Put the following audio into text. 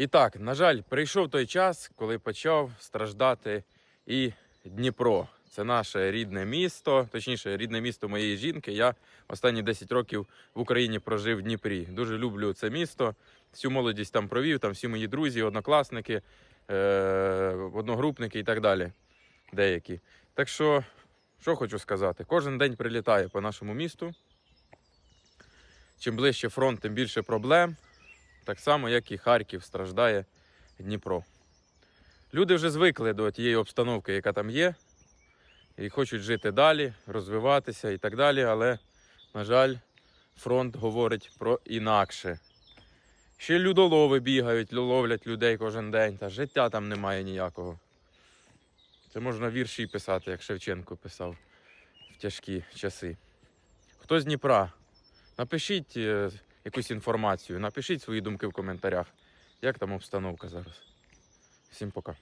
І так, на жаль, прийшов той час, коли почав страждати і Дніпро. Це наше рідне місто, точніше, рідне місто моєї жінки. Я останні 10 років в Україні прожив в Дніпрі. Дуже люблю це місто. Всю молодість там провів, там всі мої друзі, однокласники, е- одногрупники і так далі. Деякі. Так що, що хочу сказати, кожен день прилітає по нашому місту. Чим ближче фронт, тим більше проблем. Так само, як і Харків страждає Дніпро. Люди вже звикли до тієї обстановки, яка там є, і хочуть жити далі, розвиватися і так далі. Але, на жаль, фронт говорить про інакше. Ще людолови бігають, ловлять людей кожен день, та життя там немає ніякого. Це можна вірші писати, як Шевченко писав в тяжкі часи. Хто з Дніпра? Напишіть е, якусь інформацію, напишіть свої думки в коментарях. Як там обстановка зараз? Всім пока.